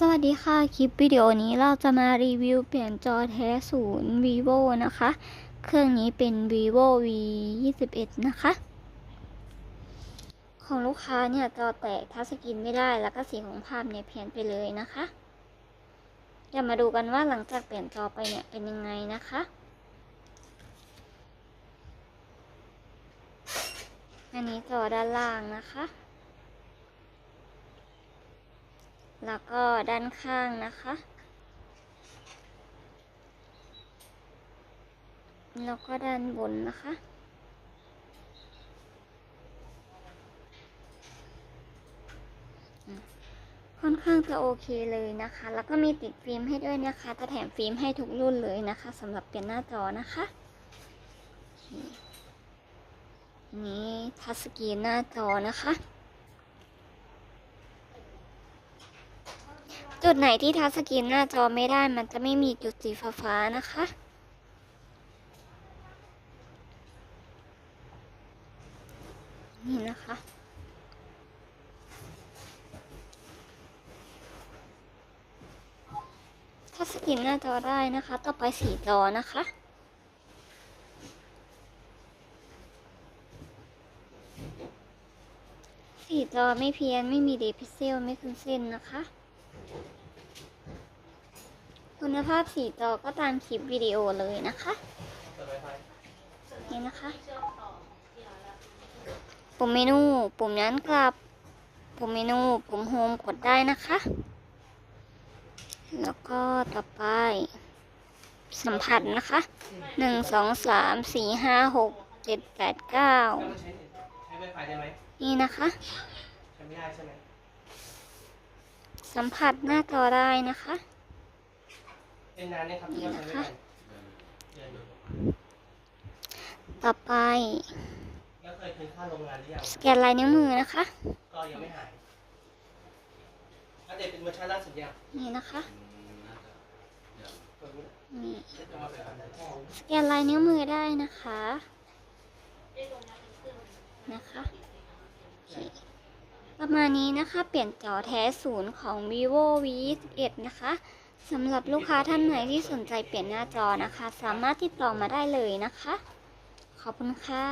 สวัสดีค่ะ คลิปวิดีโอนี้เราจะมารีวิวเปลี่ยนจอแท้ศูนย์ vivo นะคะ เครื่องนี้เป็น vivo v 2 1นะคะ ของลูกค้าเนี่ยจอแตกทัชสกรีนไม่ได้แล้วก็สีของภาพเนี่ยเพี้ยนไปเลยนะคะเดี๋ยวมาดูกันว่าหลังจากเปลี่ยนจอไปเนี่ยเป็นยังไงนะคะอันนี้จอด้านล่างนะคะ แล้วก็ด้านข้างนะคะ แล้วก็ด้านบนนะคะ ค่อนข้างจะโอเคเลยนะคะ แล้วก็มีติดฟิล์มให้ด้วยนะคะจะแถมฟิล์มให้ทุกรุ่นเลยนะคะสำหรับเปลี่ยนหน้าจอนะคะนี่ทัชสกรีนหน้าจอนะคะ จุดไหนที่ทัชสกรีนหน้าจอไม่ได้ มันจะไม่มีจุดสีฟ้าๆนะคะนี่นะคะทัชสกรีนหน้าจอได้นะคะ ต่อไปสีจอนะคะ สีจอไม่เพี้ยน ไม่มีเดพิเซล ไม่ขึ้นเส้นนะคะ คุณภาพสีจอก็ตามคลิปวิดีโอเลยนะคะนี่นะคะ ปุ่มเมนู ปุ่มย้อนกลับ ปุ่มเมนู ปุ่มโฮมกดได้นะคะ แล้วก็ต่อไป สัมผัสนะคะหนึ่งสองสามสี่ห้าหกเจ็ดแปดเก้าแล้วมันใช้ใช้ไวไฟได้ไหมนี่นะคะใช้ไม่ได้ใช่ไหมสัมผัสหน้าจอได้นะคะ เป็นนานเนี่ยครับที่เราใช้ไว้กันเดือนหนึ่งต่อไป แล้วเคยคืนค่าโรงงานหรือยังสแกนลายนิ้วมือนะคะ ก็ยังไม่หายอัปเดตเป็นเวอร์ชันล่าสุดยังนี่นะคะเปิดดูนะนี่จะมาเป็นอันไหนสแกนลายนิ้วมือได้นะคะ นะคะโอเคประมาณนี้นะคะ เปลี่ยนจอแท้ศูนย์ของ vivo v 21นะคะ สำหรับลูกค้าท่านไหนที่สนใจเปลี่ยนหน้าจอนะคะ สามารถติดต่อมาได้เลยนะคะ ขอบคุณค่ะ